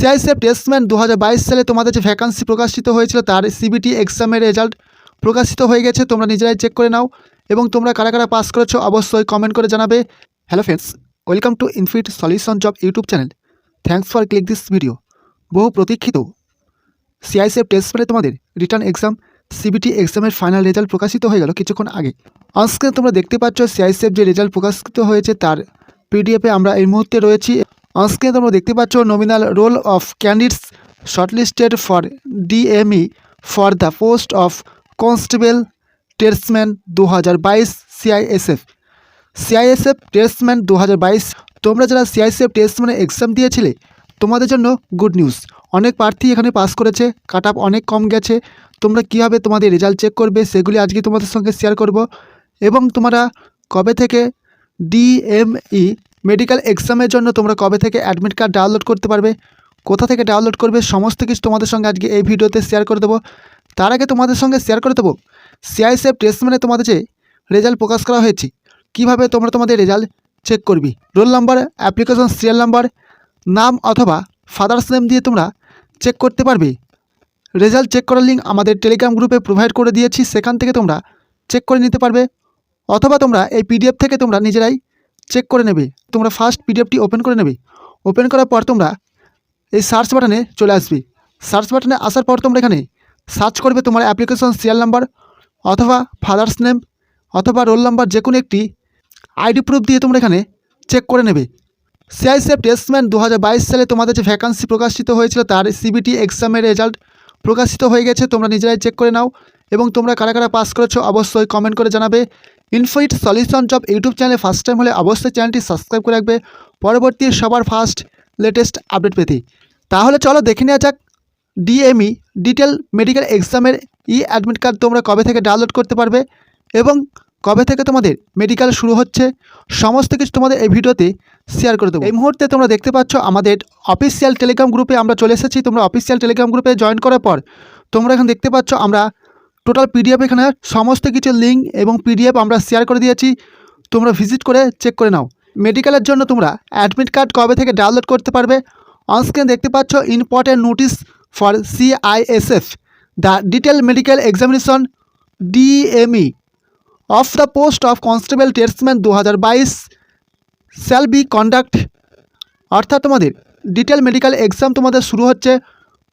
সিআইসিএফ টেস্টম্যান দু হাজার বাইশ সালে তোমাদের যে ভ্যাকান্সি প্রকাশিত হয়েছিল, তার সিবিটি এক্সামের রেজাল্ট প্রকাশিত হয়ে গেছে, তোমরা নিজেরাই চেক করে নাও এবং তোমরা কারা কারা পাস করেছ অবশ্যই কমেন্ট করে জানাবে। Hello friends welcome to infit solution job YouTube channel thanks for click this video বহু প্রতীক্ষিত। সিআইসিএফ টেস্টম্যানে তোমাদের রিটার্ন এক্সাম সিবিটি এক্সামের ফাইনাল রেজাল্ট প্রকাশিত হয়ে গেল কিছুক্ষণ আগে। আজকে তোমরা দেখতে পাচ্ছ সিআইসিএফ যে রেজাল্ট প্রকাশিত হয়েছে, তার পিডিএফে আমরা এই মুহূর্তে রয়েছি। আজকে তোমরা দেখতে পাচ্ছ nominal roll of candidates shortlisted for DME for the post of constable tradesman দু হাজার বাইশ সিআইএসএফ সিআইএসএফ টেস্টম্যান দু হাজার বাইশ তোমরা যারা সিআইএসএফ টেস্টম্যানে এক্সাম দিয়েছিলে, তোমাদের জন্য গুড নিউজ অনেক প্রার্থী এখানে পাস করেছে কাট আপ অনেক কম গেছে। তোমরা কীভাবে তোমাদের রেজাল্ট চেক করবে, সেগুলি আজকে তোমাদের সঙ্গে শেয়ার করব। এবং তোমরা কবে থেকে ডিএমই মেডিকেল এক্সামের জন্য তোমরা কবে থেকে অ্যাডমিট কার্ড ডাউনলোড করতে পারবে, কোথা থেকে ডাউনলোড করবে, সমস্ত কিছু তোমাদের সঙ্গে আজকে এই ভিডিওতে শেয়ার করে দেবো। তার আগে তোমাদের সঙ্গে শেয়ার করে দেবো সিআইএসএফ টেস্টম্যানে তোমাদের যে রেজাল্ট প্রকাশ করা হয়েছে, কীভাবে তোমরা তোমাদের রেজাল্ট চেক করবি? Roll number application serial number নাম অথবা ফাদার্স নেম দিয়ে তোমরা চেক করতে পারবে। রেজাল্ট চেক করার লিঙ্ক আমাদের টেলিগ্রাম গ্রুপে প্রোভাইড করে দিয়েছি, সেখান থেকে তোমরা চেক করে নিতে পারবে। অথবা তোমরা এই পিডিএফ থেকে তোমরা নিজেরাই চেক করে নেবে। তোমরা ফার্স্ট পিডিএফটি ওপেন করে নেবে। ওপেন করার পর তোমরা এই সার্চ বাটনে চলে আসবে। সার্চ বাটনে আসার পর তোমরা এখানে সার্চ করবে তোমার অ্যাপ্লিকেশন সিরিয়াল নাম্বার অথবা ফাদার্স নেম অথবা রোল নাম্বার যে কোনো একটি আইডি প্রুফ দিয়ে তোমরা এখানে চেক করে নেবে। সিআইসিএফ টেস্টম্যান দু হাজার বাইশ সালে তোমাদের যে ভ্যাকান্সি প্রকাশিত হয়েছিল তার সিবিটি এক্সামের রেজাল্ট প্রকাশিত হয়ে গেছে, তোমরা নিজেরাই চেক করে নাও এবং তোমরা কারা কারা পাস করেছ অবশ্যই কমেন্ট করে জানাবে। Info IT solution job YouTube চ্যানেলে ফার্স্ট টাইম হলে অবশ্যই চ্যানেলটি সাবস্ক্রাইব করে রাখবে। পরবর্তী সবার ফার্স্ট লেটেস্ট আপডেট পেতে। তাহলে চলো দেখে নেওয়া যাক ডিএমই ডিটেল মেডিকেল এক্সামের ই অ্যাডমিট কার্ড তোমরা কবে থেকে ডাউনলোড করতে পারবে এবং কবে থেকে তোমাদের মেডিকেল শুরু হচ্ছে, সমস্ত কিছু তোমাদের এই ভিডিওতে শেয়ার করে দেবো। এই মুহূর্তে তোমরা দেখতে পাচ্ছ আমাদের অফিসিয়াল টেলিগ্রাম গ্রুপে আমরা চলে এসেছি। তোমরা অফিসিয়াল টেলিগ্রাম গ্রুপে জয়েন করার পর তোমরা এখন দেখতে পাচ্ছ আমরা টোটাল পিডিএফ এখানে সমস্ত কিছু লিঙ্ক এবং পিডিএফ আমরা শেয়ার করে দিয়েছি। তোমরা ভিজিট করে চেক করে নাও। মেডিকেলের জন্য তোমরা অ্যাডমিট কার্ড কবে থেকে ডাউনলোড করতে পারবে? অনস্ক্রিন দেখতে পাচ্ছ important notice for CISF the detail medical examination DME of the post of constable tradesman দু হাজার বাইশ শ্যাল বি কন্ডাক্ট অর্থাৎ তোমাদের ডিটেল মেডিকেল এক্সাম তোমাদের শুরু হচ্ছে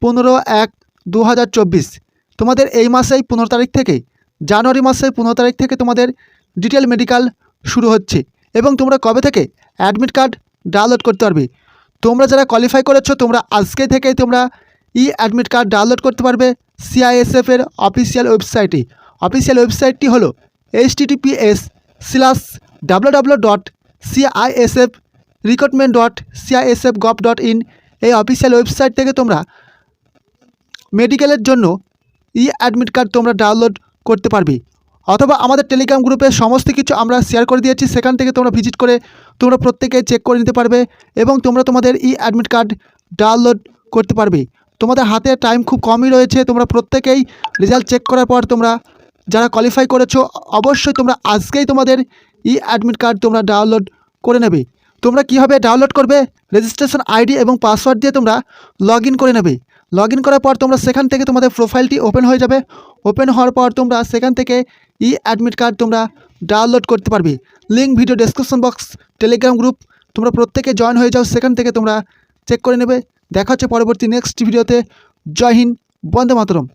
পনেরো এক দু হাজার চব্বিশ। তোমাদের এই মাসেই পনেরো তারিখ থেকে, জানুয়ারি মাসের পনেরো তারিখ থেকে তোমাদের ডিটেল মেডিকেল শুরু হচ্ছে এবং তোমরা কবে থেকে অ্যাডমিট কার্ড ডাউনলোড করতে পারবে। তোমরা যারা কোয়ালিফাই করেছ, তোমরা আজকে থেকেই তোমরা ই অ্যাডমিট কার্ড ডাউনলোড করতে পারবে সিআইএসএফ এর অফিসিয়াল ওয়েবসাইটে অফিসিয়াল ওয়েবসাইটটি হলো https slash W W dot CISF recruitment dot CISF gov dot in এই অফিসিয়াল ওয়েবসাইট থেকে তোমরা মেডিকেলের জন্য ই অ্যাডমিট কার্ড তোমরা ডাউনলোড করতে পারবে। অথবা আমাদের টেলিগ্রাম গ্রুপে সমস্ত কিছু আমরা শেয়ার করে দিয়েছি, সেখান থেকে তোমরা ভিজিট করে তোমরা প্রত্যেকে চেক করে নিতে পারবে এবং তোমরা তোমাদের ই অ্যাডমিট কার্ড ডাউনলোড করতে পারবে। তোমাদের হাতে টাইম খুব কমই রয়েছে, তোমরা প্রত্যেকেই রেজাল্ট চেক করার পর তোমরা যারা কোয়ালিফাই করেছ, অবশ্যই তোমরা আজকেই তোমাদের ই অ্যাডমিট কার্ড তোমরা ডাউনলোড করে নেবে। তোমরা কীভাবে ডাউনলোড করবে? রেজিস্ট্রেশন আইডি এবং পাসওয়ার্ড দিয়ে তোমরা লগ করে নেবে। লগ ইন করার পর তোমরা সেখান থেকে তোমাদের প্রোফাইলটি ওপেন হয়ে যাবে। ওপেন হওয়ার পর তোমরা সেখান থেকে ই অ্যাডমিট কার্ড তোমরা ডাউনলোড করতে পারবে। Link video description box telegram group তোমরা প্রত্যেকে জয়েন হয়ে যাও, সেখান থেকে তোমরা চেক করে নেবে। দেখা হচ্ছে পরবর্তী নেক্সট ভিডিওতে জয় হিন্দ, বন্দে মাতরম।